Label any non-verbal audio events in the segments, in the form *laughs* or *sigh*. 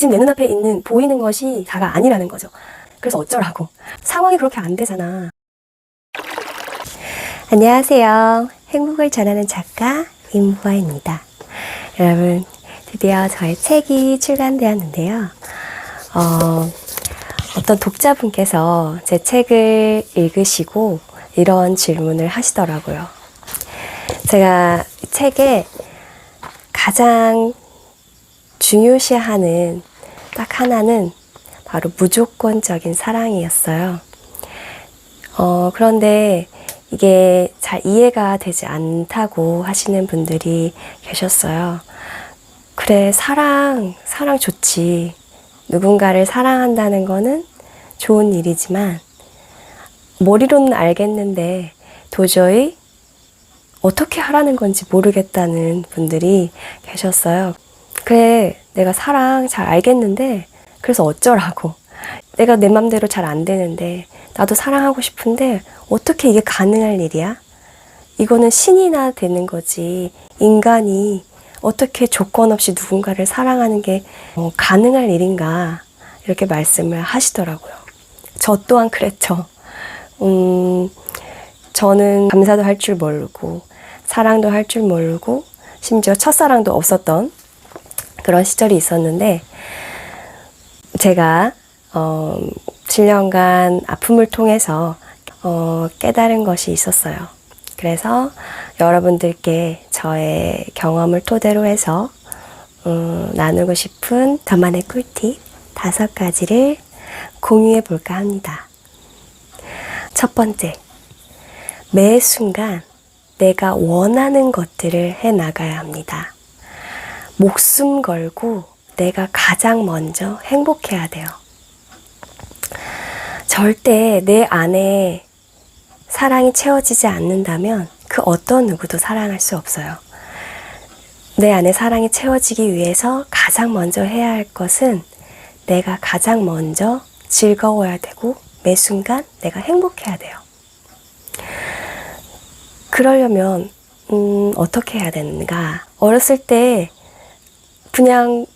지금 내 눈앞에 있는 보이는 것이 다가 아니라는 거죠. 그래서 어쩌라고. 상황이 그렇게 안 되잖아. 안녕하세요. 행복을 전하는 작가 임부아입니다. 여러분, 드디어 저의 책이 출간되었는데요. 어, 어떤 독자분께서 제 책을 읽으시고 이런 질문을 하시더라고요. 제가 이 책에 가장 중요시하는 딱 하나는 바로 무조건적인 사랑이었어요. 어, 그런데 이게 잘 이해가 되지 않다고 하시는 분들이 계셨어요. 그래, 사랑, 사랑 좋지. 누군가를 사랑한다는 거는 좋은 일이지만, 머리로는 알겠는데, 도저히 어떻게 하라는 건지 모르겠다는 분들이 계셨어요. 그래, 내가 사랑 잘 알겠는데, 그래서 어쩌라고. 내가 내 맘대로 잘 안 되는데, 나도 사랑하고 싶은데, 어떻게 이게 가능할 일이야? 이거는 신이나 되는 거지. 인간이 어떻게 조건 없이 누군가를 사랑하는 게 어, 가능할 일인가. 이렇게 말씀을 하시더라고요. 저 또한 그랬죠. 음, 저는 감사도 할 줄 모르고, 사랑도 할 줄 모르고, 심지어 첫사랑도 없었던 그런 시절이 있었는데, 제가, 어, 7년간 아픔을 통해서, 어, 깨달은 것이 있었어요. 그래서 여러분들께 저의 경험을 토대로 해서, 음, 나누고 싶은 저만의 꿀팁 다섯 가지를 공유해 볼까 합니다. 첫 번째, 매 순간 내가 원하는 것들을 해 나가야 합니다. 목숨 걸고 내가 가장 먼저 행복해야 돼요. 절대 내 안에 사랑이 채워지지 않는다면 그 어떤 누구도 사랑할 수 없어요. 내 안에 사랑이 채워지기 위해서 가장 먼저 해야 할 것은 내가 가장 먼저 즐거워야 되고 매 순간 내가 행복해야 돼요. 그러려면 음, 어떻게 해야 되는가? 어렸을 때 그냥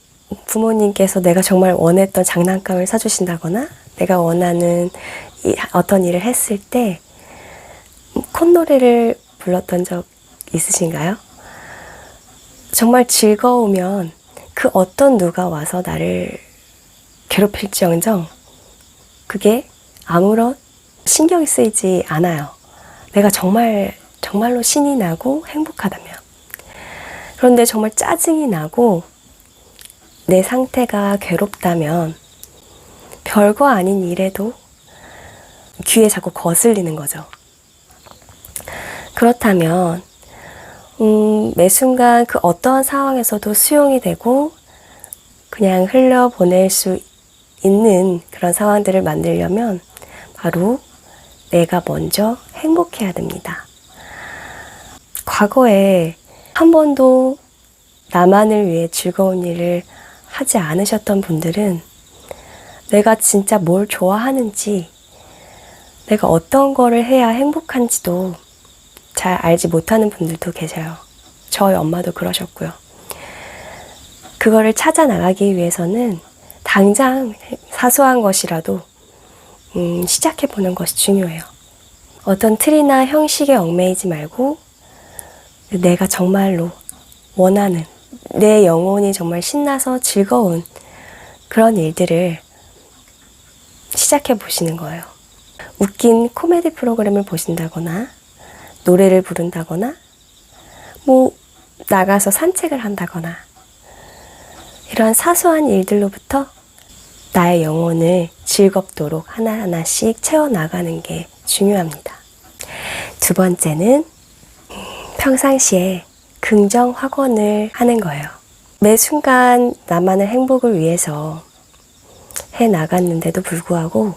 부모님께서 내가 정말 원했던 장난감을 사주신다거나 내가 원하는 이- 어떤 일을 했을 때 콧노래를 불렀던 적 있으신가요? 정말 즐거우면 그 어떤 누가 와서 나를 괴롭힐지언정 그게 아무런 신경이 쓰이지 않아요. 내가 정말 정말로 신이 나고 행복하다면. 그런데 정말 짜증이 나고 내 상태가 괴롭다면 별거 아닌 일에도 귀에 자꾸 거슬리는 거죠. 그렇다면 음, 매 순간 그 어떠한 상황에서도 수용이 되고 그냥 흘려보낼 수 있는 그런 상황들을 만들려면 바로 내가 먼저 행복해야 됩니다. 과거에 한 번도 나만을 위해 즐거운 일을 하지 않으셨던 분들은 내가 진짜 뭘 좋아하는지, 내가 어떤 거를 해야 행복한지도 잘 알지 못하는 분들도 계세요. 저희 엄마도 그러셨고요. 그거를 찾아 나가기 위해서는 당장 사소한 것이라도 음, 시작해 보는 것이 중요해요. 어떤 틀이나 형식에 얽매이지 말고 내가 정말로 원하는 내 영혼이 정말 신나서 즐거운 그런 일들을 시작해 보시는 거예요. 웃긴 코미디 프로그램을 보신다거나 노래를 부른다거나 뭐 나가서 산책을 한다거나 이런 사소한 일들로부터 나의 영혼을 즐겁도록 하나하나씩 채워나가는 게 중요합니다. 두 번째는 평상시에 긍정 확언을 하는 거예요. 매 순간 나만의 행복을 위해서 해 나갔는데도 불구하고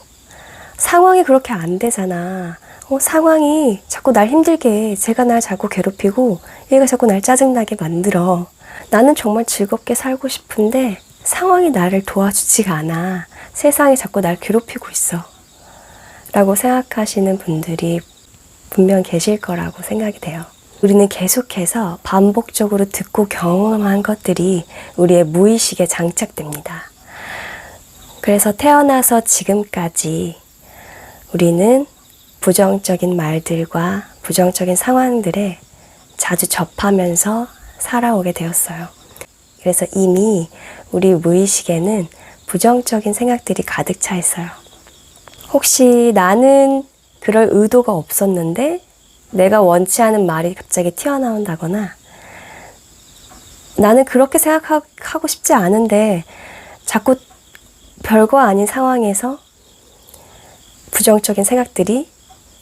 상황이 그렇게 안 되잖아. 어, 상황이 자꾸 날 힘들게 해. 제가 날 자꾸 괴롭히고 얘가 자꾸 날 짜증나게 만들어. 나는 정말 즐겁게 살고 싶은데 상황이 나를 도와주지가 않아. 세상이 자꾸 날 괴롭히고 있어. 라고 생각하시는 분들이 분명 계실 거라고 생각이 돼요. 우리는 계속해서 반복적으로 듣고 경험한 것들이 우리의 무의식에 장착됩니다. 그래서 태어나서 지금까지 우리는 부정적인 말들과 부정적인 상황들에 자주 접하면서 살아오게 되었어요. 그래서 이미 우리 무의식에는 부정적인 생각들이 가득 차 있어요. 혹시 나는 그럴 의도가 없었는데 내가 원치 않은 말이 갑자기 튀어나온다거나 나는 그렇게 생각하고 싶지 않은데 자꾸 별거 아닌 상황에서 부정적인 생각들이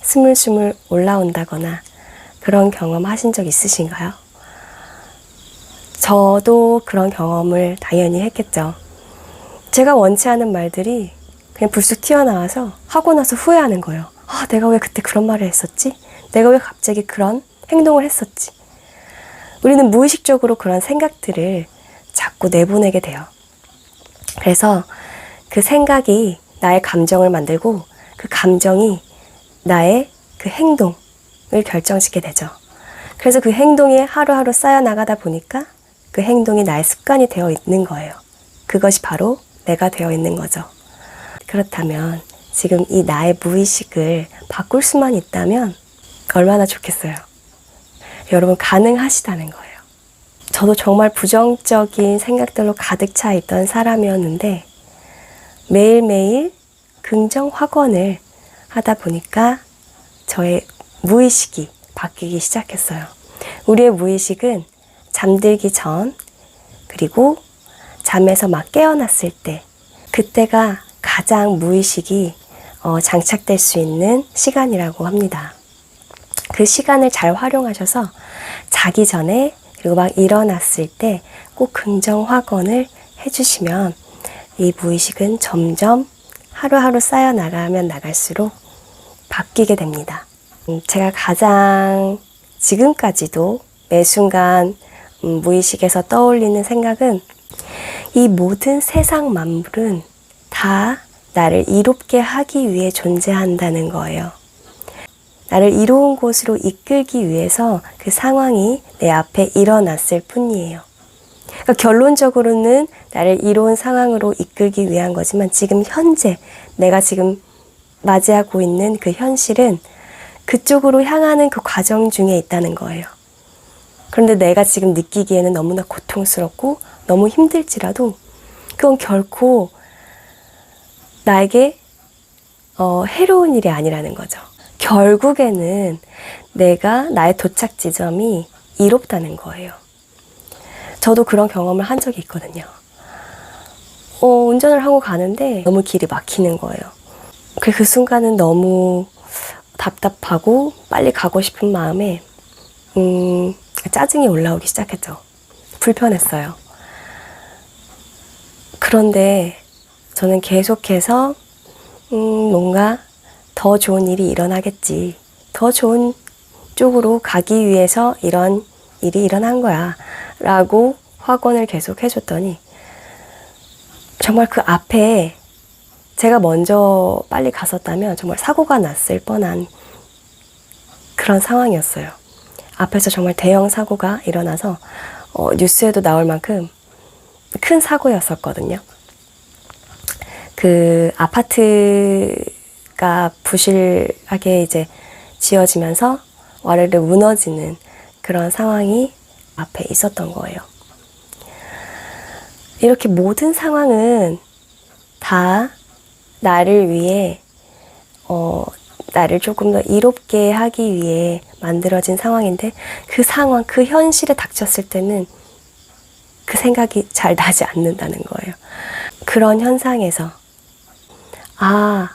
스물스물 올라온다거나 그런 경험 하신 적 있으신가요? 저도 그런 경험을 당연히 했겠죠. 제가 원치 않은 말들이 그냥 불쑥 튀어나와서 하고 나서 후회하는 거예요. 아, 내가 왜 그때 그런 말을 했었지? 내가 왜 갑자기 그런 행동을 했었지? 우리는 무의식적으로 그런 생각들을 자꾸 내보내게 돼요. 그래서 그 생각이 나의 감정을 만들고 그 감정이 나의 그 행동을 결정짓게 되죠. 그래서 그 행동이 하루하루 쌓여 나가다 보니까 그 행동이 나의 습관이 되어 있는 거예요. 그것이 바로 내가 되어 있는 거죠. 그렇다면 지금 이 나의 무의식을 바꿀 수만 있다면 얼마나 좋겠어요. 여러분 가능하시다는 거예요. 저도 정말 부정적인 생각들로 가득 차 있던 사람이었는데 매일매일 긍정 확언을 하다 보니까 저의 무의식이 바뀌기 시작했어요. 우리의 무의식은 잠들기 전 그리고 잠에서 막 깨어났을 때 그때가 가장 무의식이 어, 장착될 수 있는 시간이라고 합니다. 그 시간을 잘 활용하셔서 자기 전에 그리고 막 일어났을 때 꼭 긍정 확언을 해주시면 이 무의식은 점점 하루하루 쌓여 나가면 나갈수록 바뀌게 됩니다. 음, 제가 가장 지금까지도 매 순간 음, 무의식에서 떠올리는 생각은 이 모든 세상 만물은 다 나를 이롭게 하기 위해 존재한다는 거예요. 나를 이로운 곳으로 이끌기 위해서 그 상황이 내 앞에 일어났을 뿐이에요. 그러니까 결론적으로는 나를 이로운 상황으로 이끌기 위한 거지만 지금 현재 내가 지금 맞이하고 있는 그 현실은 그쪽으로 향하는 그 과정 중에 있다는 거예요. 그런데 내가 지금 느끼기에는 너무나 고통스럽고 너무 힘들지라도 그건 결코 나에게 어, 해로운 일이 아니라는 거죠. 결국에는 내가 나의 도착 지점이 이롭다는 거예요. 저도 그런 경험을 한 적이 있거든요. 어, 운전을 하고 가는데 너무 길이 막히는 거예요. 그, 그 순간은 너무 답답하고 빨리 가고 싶은 마음에 음, 짜증이 올라오기 시작했죠. 불편했어요. 그런데 저는 계속해서 음, 뭔가 더 좋은 일이 일어나겠지. 더 좋은 쪽으로 가기 위해서 이런 일이 일어난 거야. 라고 확언을 계속 해줬더니 정말 그 앞에 제가 먼저 빨리 갔었다면 정말 사고가 났을 뻔한 그런 상황이었어요. 앞에서 정말 대형 사고가 일어나서 어, 뉴스에도 나올 만큼 큰 사고였었거든요. 그 아파트 가 부실하게 이제 지어지면서 와르르 무너지는 그런 상황이 앞에 있었던 거예요. 이렇게 모든 상황은 다 나를 위해, 어, 나를 조금 더 이롭게 하기 위해 만들어진 상황인데 그 상황, 그 현실에 닥쳤을 때는 그 생각이 잘 나지 않는다는 거예요. 그런 현상에서, 아,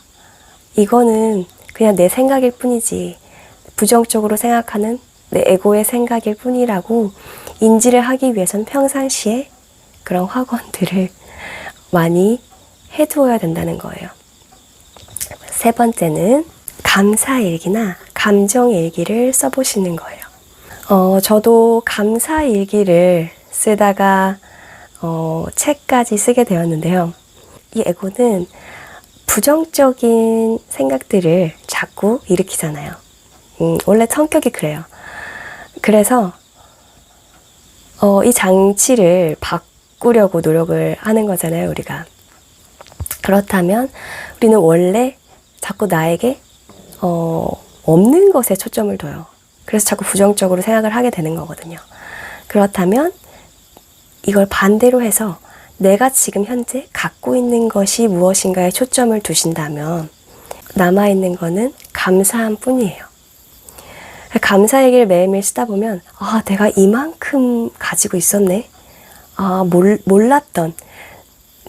이거는 그냥 내 생각일 뿐이지. 부정적으로 생각하는 내 에고의 생각일 뿐이라고 인지를 하기 위해서는 평상시에 그런 확언들을 *laughs* 많이 해두어야 된다는 거예요. 세 번째는 감사일기나 감정일기를 써보시는 거예요. 어, 저도 감사일기를 쓰다가 어, 책까지 쓰게 되었는데요. 이 에고는 부정적인 생각들을 자꾸 일으키잖아요. 음, 원래 성격이 그래요. 그래서 어, 이 장치를 바꾸려고 노력을 하는 거잖아요, 우리가. 그렇다면 우리는 원래 자꾸 나에게 어, 없는 것에 초점을 둬요. 그래서 자꾸 부정적으로 생각을 하게 되는 거거든요. 그렇다면 이걸 반대로 해서 내가 지금 현재 갖고 있는 것이 무엇인가에 초점을 두신다면 남아있는 거는 감사함 뿐이에요. 감사 얘기를 매일매일 쓰다 보면, 아, 내가 이만큼 가지고 있었네. 아, 몰, 몰랐던,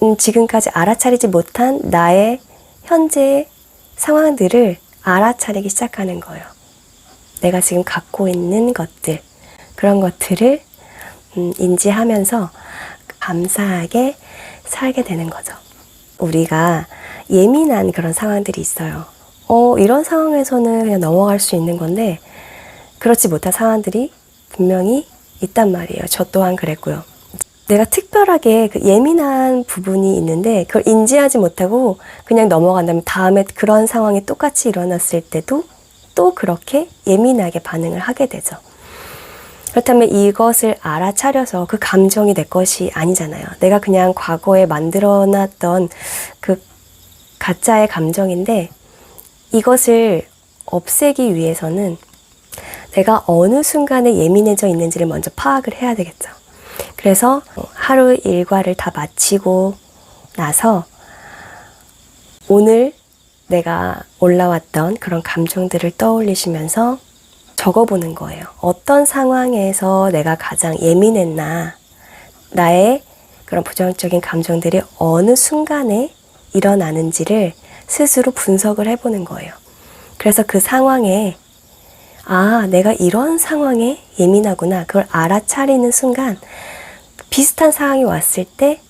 음, 지금까지 알아차리지 못한 나의 현재의 상황들을 알아차리기 시작하는 거예요. 내가 지금 갖고 있는 것들, 그런 것들을 음, 인지하면서 감사하게 살게 되는 거죠. 우리가 예민한 그런 상황들이 있어요. 어, 이런 상황에서는 그냥 넘어갈 수 있는 건데, 그렇지 못한 상황들이 분명히 있단 말이에요. 저 또한 그랬고요. 내가 특별하게 그 예민한 부분이 있는데, 그걸 인지하지 못하고 그냥 넘어간다면 다음에 그런 상황이 똑같이 일어났을 때도 또 그렇게 예민하게 반응을 하게 되죠. 그렇다면 이것을 알아차려서 그 감정이 내 것이 아니잖아요. 내가 그냥 과거에 만들어 놨던 그 가짜의 감정인데 이것을 없애기 위해서는 내가 어느 순간에 예민해져 있는지를 먼저 파악을 해야 되겠죠. 그래서 하루 일과를 다 마치고 나서 오늘 내가 올라왔던 그런 감정들을 떠올리시면서 적어보는 거예요. 어떤 상황에서 내가 가장 예민했나, 나의 그런 부정적인 감정들이 어느 순간에 일어나는지를 스스로 분석을 해보는 거예요. 그래서 그 상황에, 아, 내가 이런 상황에 예민하구나. 그걸 알아차리는 순간, 비슷한 상황이 왔을 때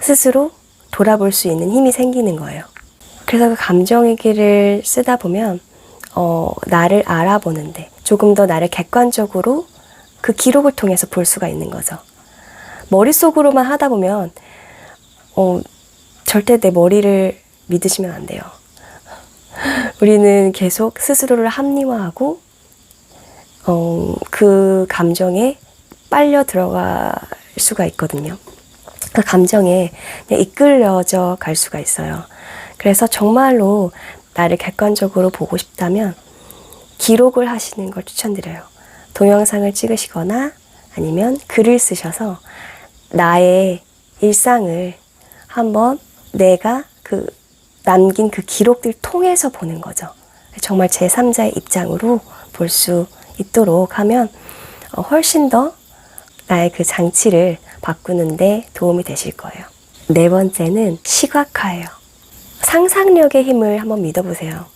스스로 돌아볼 수 있는 힘이 생기는 거예요. 그래서 그 감정일기를 쓰다 보면 어, 나를 알아보는데 조금 더 나를 객관적으로 그 기록을 통해서 볼 수가 있는 거죠. 머릿속으로만 하다 보면 어, 절대 내 머리를 믿으시면 안 돼요. *laughs* 우리는 계속 스스로를 합리화하고 어, 그 감정에 빨려 들어갈 수가 있거든요. 그 감정에 이끌려져 갈 수가 있어요. 그래서 정말로 나를 객관적으로 보고 싶다면 기록을 하시는 걸 추천드려요. 동영상을 찍으시거나 아니면 글을 쓰셔서 나의 일상을 한번 내가 그 남긴 그 기록들 통해서 보는 거죠. 정말 제3자의 입장으로 볼 수 있도록 하면 어, 훨씬 더 나의 그 장치를 바꾸는데 도움이 되실 거예요. 네 번째는 시각화예요. 상상력의 힘을 한번 믿어보세요.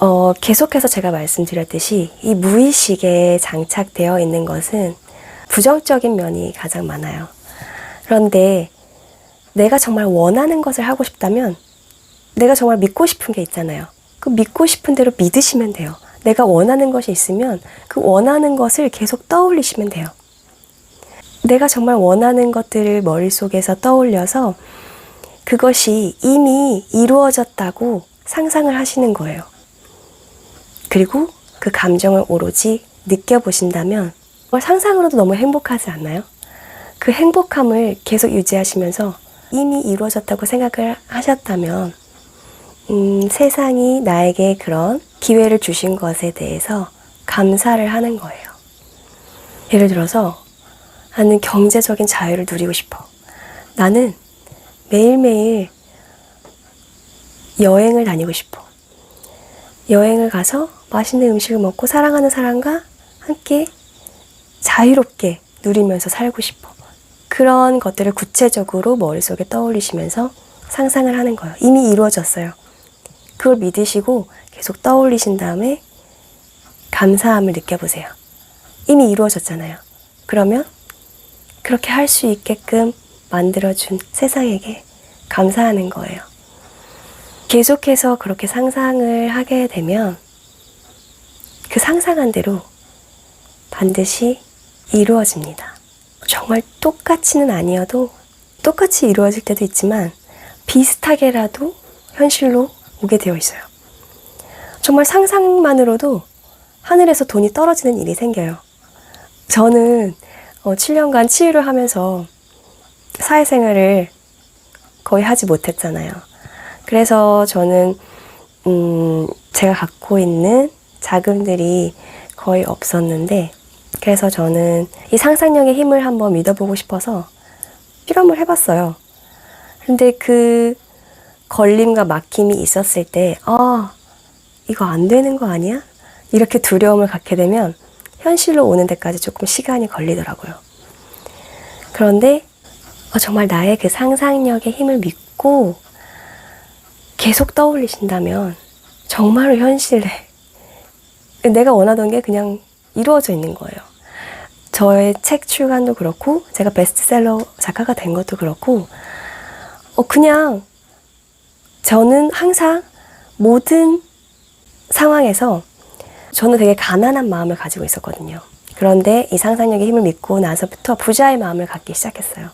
어, 계속해서 제가 말씀드렸듯이 이 무의식에 장착되어 있는 것은 부정적인 면이 가장 많아요. 그런데 내가 정말 원하는 것을 하고 싶다면 내가 정말 믿고 싶은 게 있잖아요. 그 믿고 싶은 대로 믿으시면 돼요. 내가 원하는 것이 있으면 그 원하는 것을 계속 떠올리시면 돼요. 내가 정말 원하는 것들을 머릿속에서 떠올려서 그것이 이미 이루어졌다고 상상을 하시는 거예요. 그리고 그 감정을 오로지 느껴보신다면 상상으로도 너무 행복하지 않나요? 그 행복함을 계속 유지하시면서 이미 이루어졌다고 생각을 하셨다면 음, 세상이 나에게 그런 기회를 주신 것에 대해서 감사를 하는 거예요. 예를 들어서 나는 경제적인 자유를 누리고 싶어. 나는 매일매일 여행을 다니고 싶어. 여행을 가서 맛있는 음식을 먹고 사랑하는 사람과 함께 자유롭게 누리면서 살고 싶어. 그런 것들을 구체적으로 머릿속에 떠올리시면서 상상을 하는 거예요. 이미 이루어졌어요. 그걸 믿으시고 계속 떠올리신 다음에 감사함을 느껴보세요. 이미 이루어졌잖아요. 그러면 그렇게 할 수 있게끔 만들어준 세상에게 감사하는 거예요. 계속해서 그렇게 상상을 하게 되면 그 상상한 대로 반드시 이루어집니다. 정말 똑같이는 아니어도 똑같이 이루어질 때도 있지만 비슷하게라도 현실로 오게 되어 있어요. 정말 상상만으로도 하늘에서 돈이 떨어지는 일이 생겨요. 저는 7년간 어, 치유를 하면서 사회생활을 거의 하지 못했잖아요. 그래서 저는 음, 제가 갖고 있는 자금들이 거의 없었는데 그래서 저는 이 상상력의 힘을 한번 믿어보고 싶어서 실험을 해봤어요. 근데 그 걸림과 막힘이 있었을 때, 아, 이거 안 되는 거 아니야? 이렇게 두려움을 갖게 되면 현실로 오는 데까지 조금 시간이 걸리더라고요. 그런데 어, 정말 나의 그 상상력의 힘을 믿고 계속 떠올리신다면 정말로 현실에 내가 원하던 게 그냥 이루어져 있는 거예요. 저의 책 출간도 그렇고 제가 베스트셀러 작가가 된 것도 그렇고 어 그냥 저는 항상 모든 상황에서 저는 되게 가난한 마음을 가지고 있었거든요. 그런데 이 상상력의 힘을 믿고 나서부터 부자의 마음을 갖기 시작했어요.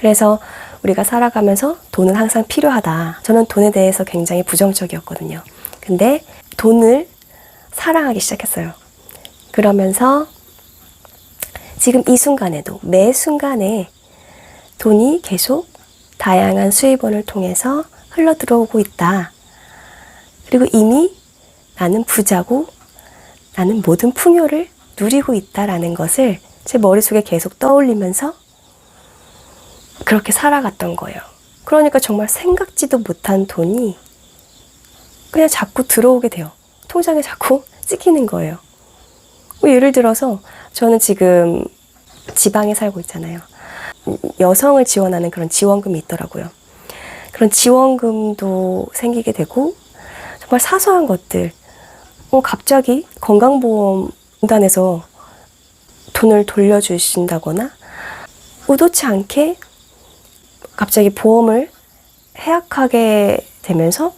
그래서 우리가 살아가면서 돈은 항상 필요하다. 저는 돈에 대해서 굉장히 부정적이었거든요. 근데 돈을 사랑하기 시작했어요. 그러면서 지금 이 순간에도 매 순간에 돈이 계속 다양한 수입원을 통해서 흘러 들어오고 있다. 그리고 이미 나는 부자고 나는 모든 풍요를 누리고 있다라는 것을 제 머릿속에 계속 떠올리면서 그렇게 살아갔던 거예요. 그러니까 정말 생각지도 못한 돈이 그냥 자꾸 들어오게 돼요. 통장에 자꾸 *laughs* 찍히는 거예요. 뭐 예를 들어서 저는 지금 지방에 살고 있잖아요. 여성을 지원하는 그런 지원금이 있더라고요. 그런 지원금도 생기게 되고 정말 사소한 것들. 어, 갑자기 건강보험공단에서 돈을 돌려주신다거나 의도치 않게 갑자기 보험을 해약하게 되면서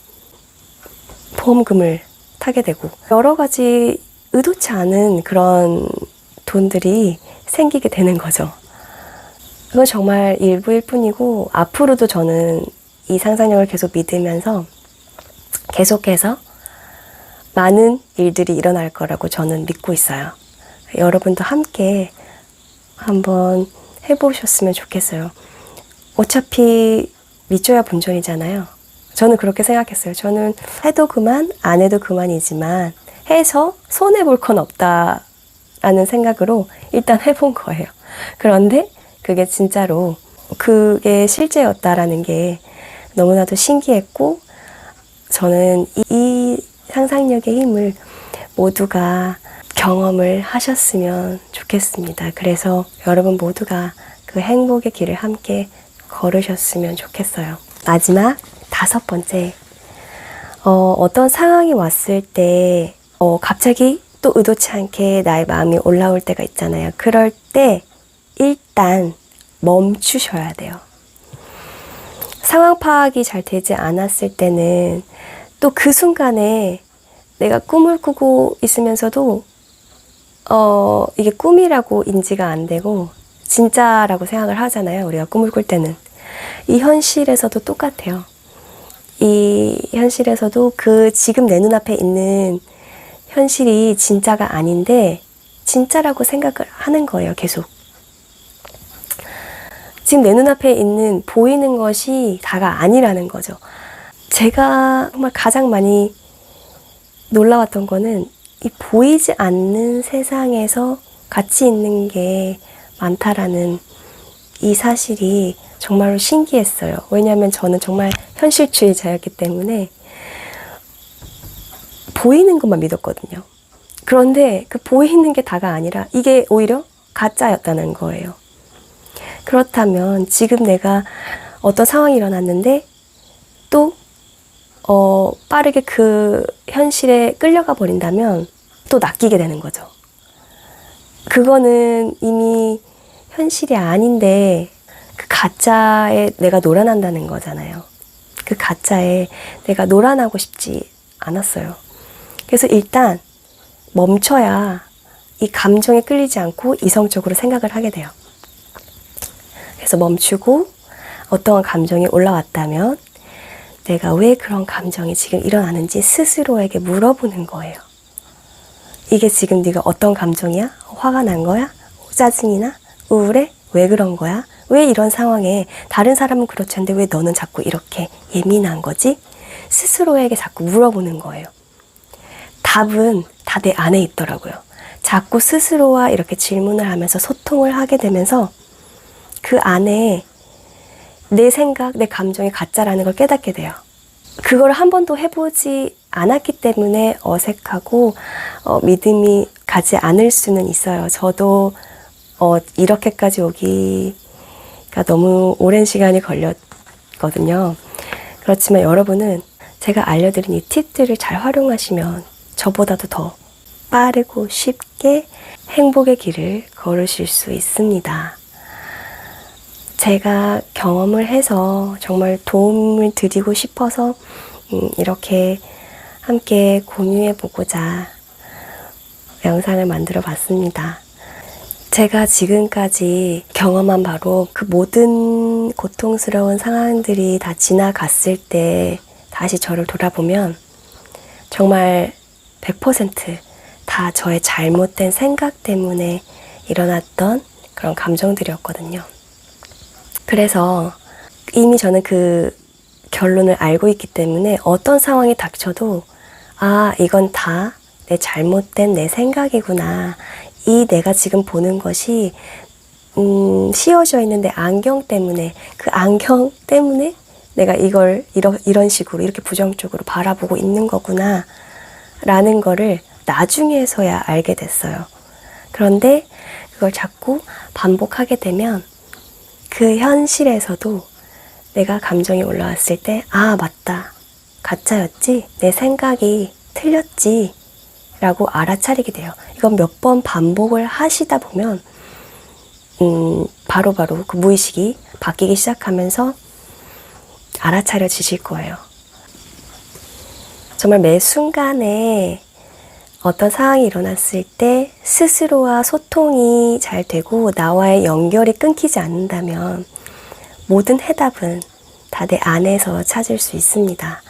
보험금을 타게 되고 여러 가지 의도치 않은 그런 돈들이 생기게 되는 거죠. 그건 정말 일부일 뿐이고 앞으로도 저는 이 상상력을 계속 믿으면서 계속해서 많은 일들이 일어날 거라고 저는 믿고 있어요. 여러분도 함께 한번 해보셨으면 좋겠어요. 어차피 믿줘야 본전이잖아요. 저는 그렇게 생각했어요. 저는 해도 그만, 안 해도 그만이지만 해서 손해 볼 건 없다라는 생각으로 일단 *laughs* 해본 거예요. 그런데 그게 진짜로 그게 실제였다라는 게 너무나도 신기했고 저는 이, 이 상상력의 힘을 모두가 경험을 하셨으면 좋겠습니다. 그래서 여러분 모두가 그 행복의 길을 함께 걸으셨으면 좋겠어요. 마지막 다섯 번째. 어, 어떤 상황이 왔을 때, 어, 갑자기 또 의도치 않게 나의 마음이 올라올 때가 있잖아요. 그럴 때, 일단 멈추셔야 돼요. 상황 파악이 잘 되지 않았을 때는 또 그 순간에 내가 꿈을 꾸고 있으면서도 어, 이게 꿈이라고 인지가 안 되고 진짜라고 생각을 하잖아요. 우리가 꿈을 꿀 때는. 이 현실에서도 똑같아요. 이 현실에서도 그 지금 내 눈앞에 있는 현실이 진짜가 아닌데 진짜라고 생각을 하는 거예요. 계속. 지금 내 눈앞에 있는 보이는 것이 다가 아니라는 거죠. 제가 정말 가장 많이 놀라웠던 거는 이 보이지 않는 세상에서 가치 있는 게 많다라는 이 사실이 정말로 신기했어요. 왜냐하면 저는 정말 현실주의자였기 때문에 보이는 것만 믿었거든요. 그런데 그 보이는 게 다가 아니라 이게 오히려 가짜였다는 거예요. 그렇다면 지금 내가 어떤 상황이 일어났는데 또 어, 빠르게 그 현실에 끌려가 버린다면 또 낚이게 되는 거죠. 그거는 이미 현실이 아닌데 그 가짜에 내가 놀아난다는 거잖아요. 그 가짜에 내가 놀아나고 싶지 않았어요. 그래서 일단 멈춰야 이 감정에 끌리지 않고 이성적으로 생각을 하게 돼요. 그래서 멈추고 어떠한 감정이 올라왔다면 내가 왜 그런 감정이 지금 일어나는지 스스로에게 물어보는 거예요. 이게 지금 네가 어떤 감정이야? 화가 난 거야? 짜증이나? 우울해? 왜 그런 거야? 왜 이런 상황에 다른 사람은 그렇지 않은데 왜 너는 자꾸 이렇게 예민한 거지? 스스로에게 자꾸 물어보는 거예요. 답은 다 내 안에 있더라고요. 자꾸 스스로와 이렇게 질문을 하면서 소통을 하게 되면서 그 안에 내 생각, 내 감정이 가짜라는 걸 깨닫게 돼요. 그걸 한 번도 해보지 않았기 때문에 어색하고 어, 믿음이 가지 않을 수는 있어요. 저도 어, 이렇게까지 오기 가 너무 오랜 시간이 걸렸거든요. 그렇지만 여러분은 제가 알려드린 이 팁들을 잘 활용하시면 저보다도 더 빠르고 쉽게 행복의 길을 걸으실 수 있습니다. 제가 경험을 해서 정말 도움을 드리고 싶어서 음, 이렇게 함께 공유해 보고자 영상을 만들어 봤습니다. 제가 지금까지 경험한 바로 그 모든 고통스러운 상황들이 다 지나갔을 때 다시 저를 돌아보면 정말 100%다 저의 잘못된 생각 때문에 일어났던 그런 감정들이었거든요. 그래서 이미 저는 그 결론을 알고 있기 때문에 어떤 상황이 닥쳐도 아, 이건 다 내 잘못된 내 생각이구나. 이 내가 지금 보는 것이 음, 씌워져 있는 내 안경 때문에 그 안경 때문에 내가 이걸 이러, 이런 식으로 이렇게 부정적으로 바라보고 있는 거구나 라는 거를 나중에서야 알게 됐어요. 그런데 그걸 자꾸 반복하게 되면 그 현실에서도 내가 감정이 올라왔을 때, 아, 맞다. 가짜였지? 내 생각이 틀렸지? 라고 알아차리게 돼요. 이건 몇 번 반복을 하시다 보면, 음, 바로 바로 그 무의식이 바뀌기 시작하면서 알아차려지실 거예요. 정말 매 순간에 어떤 상황이 일어났을 때 스스로와 소통이 잘 되고 나와의 연결이 끊기지 않는다면 모든 해답은 다 내 안에서 찾을 수 있습니다.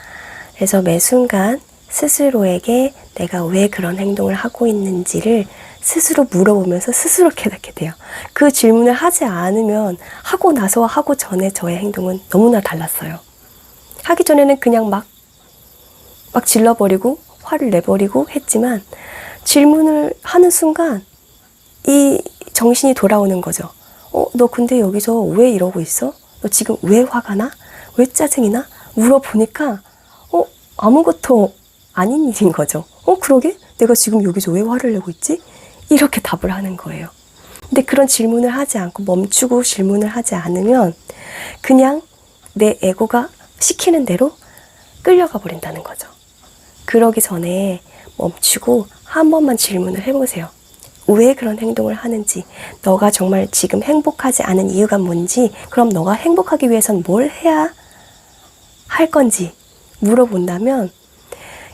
그래서 매 순간 스스로에게 내가 왜 그런 행동을 하고 있는지를 스스로 물어보면서 스스로 깨닫게 돼요. 그 질문을 하지 않으면 하고 나서와 하고 전에 저의 행동은 너무나 달랐어요. 하기 전에는 그냥 막, 막 질러버리고 화를 내버리고 했지만 질문을 하는 순간 이 정신이 돌아오는 거죠. 어, 너 근데 여기서 왜 이러고 있어? 너 지금 왜 화가 나? 왜 짜증이 나? 물어보니까, 어, 아무것도 아닌 일인 거죠. 어, 그러게? 내가 지금 여기서 왜 화를 내고 있지? 이렇게 답을 하는 거예요. 근데 그런 질문을 하지 않고 멈추고 질문을 하지 않으면 그냥 내 에고가 시키는 대로 끌려가 버린다는 거죠. 그러기 전에 멈추고 한 번만 질문을 해보세요. 왜 그런 행동을 하는지, 너가 정말 지금 행복하지 않은 이유가 뭔지, 그럼 너가 행복하기 위해선 뭘 해야 할 건지 물어본다면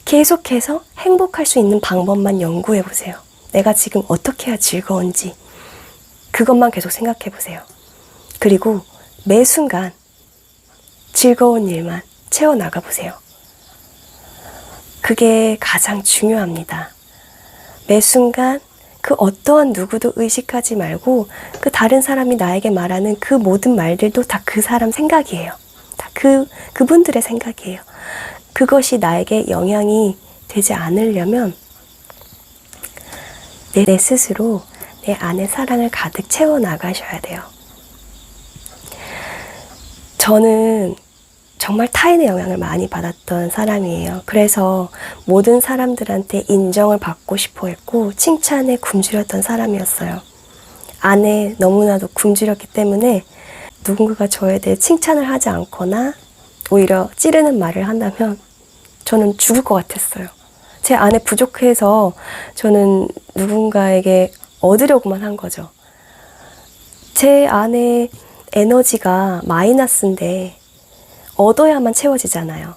계속해서 행복할 수 있는 방법만 연구해 보세요. 내가 지금 어떻게 해야 즐거운지 그것만 계속 생각해 보세요. 그리고 매 순간 즐거운 일만 채워 나가 보세요. 그게 가장 중요합니다. 매 순간 그 어떠한 누구도 의식하지 말고 그 다른 사람이 나에게 말하는 그 모든 말들도 다 그 사람 생각이에요. 다 그, 그분들의 생각이에요. 그것이 나에게 영향이 되지 않으려면 내, 내 스스로 내 안에 사랑을 가득 채워 나가셔야 돼요. 저는 정말 타인의 영향을 많이 받았던 사람이에요. 그래서 모든 사람들한테 인정을 받고 싶어 했고, 칭찬에 굶주렸던 사람이었어요. 안에 너무나도 굶주렸기 때문에 누군가가 저에 대해 칭찬을 하지 않거나 오히려 찌르는 말을 한다면 저는 죽을 것 같았어요. 제 안에 부족해서 저는 누군가에게 얻으려고만 한 거죠. 제 안에 에너지가 마이너스인데 얻어야만 채워지잖아요.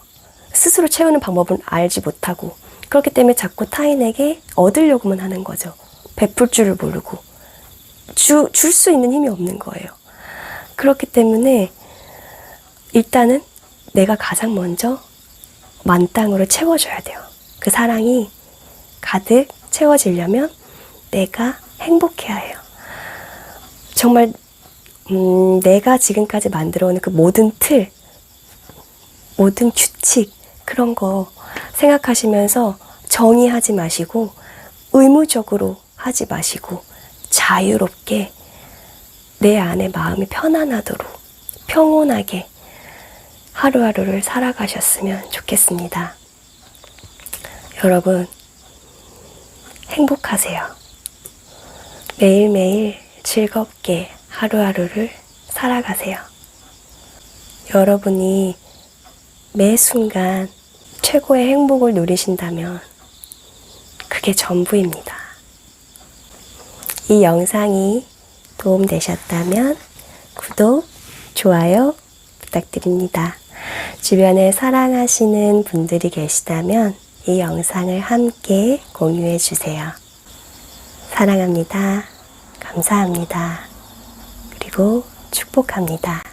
스스로 채우는 방법은 알지 못하고 그렇기 때문에 자꾸 타인에게 얻으려고만 하는 거죠. 베풀 줄을 모르고 줄 수 있는 힘이 없는 거예요. 그렇기 때문에 일단은 내가 가장 먼저 만땅으로 채워줘야 돼요. 그 사랑이 가득 채워지려면 내가 행복해야 해요. 정말 음, 내가 지금까지 만들어 오는 그 모든 틀, 모든 규칙, 그런 거 생각하시면서 정의하지 마시고, 의무적으로 하지 마시고, 자유롭게 내 안에 마음이 편안하도록, 평온하게 하루하루를 살아가셨으면 좋겠습니다. 여러분, 행복하세요. 매일매일 즐겁게 하루하루를 살아가세요. 여러분이 매 순간 최고의 행복을 누리신다면 그게 전부입니다. 이 영상이 도움되셨다면 구독, 좋아요 부탁드립니다. 주변에 사랑하시는 분들이 계시다면 이 영상을 함께 공유해 주세요. 사랑합니다. 감사합니다. 그리고 축복합니다.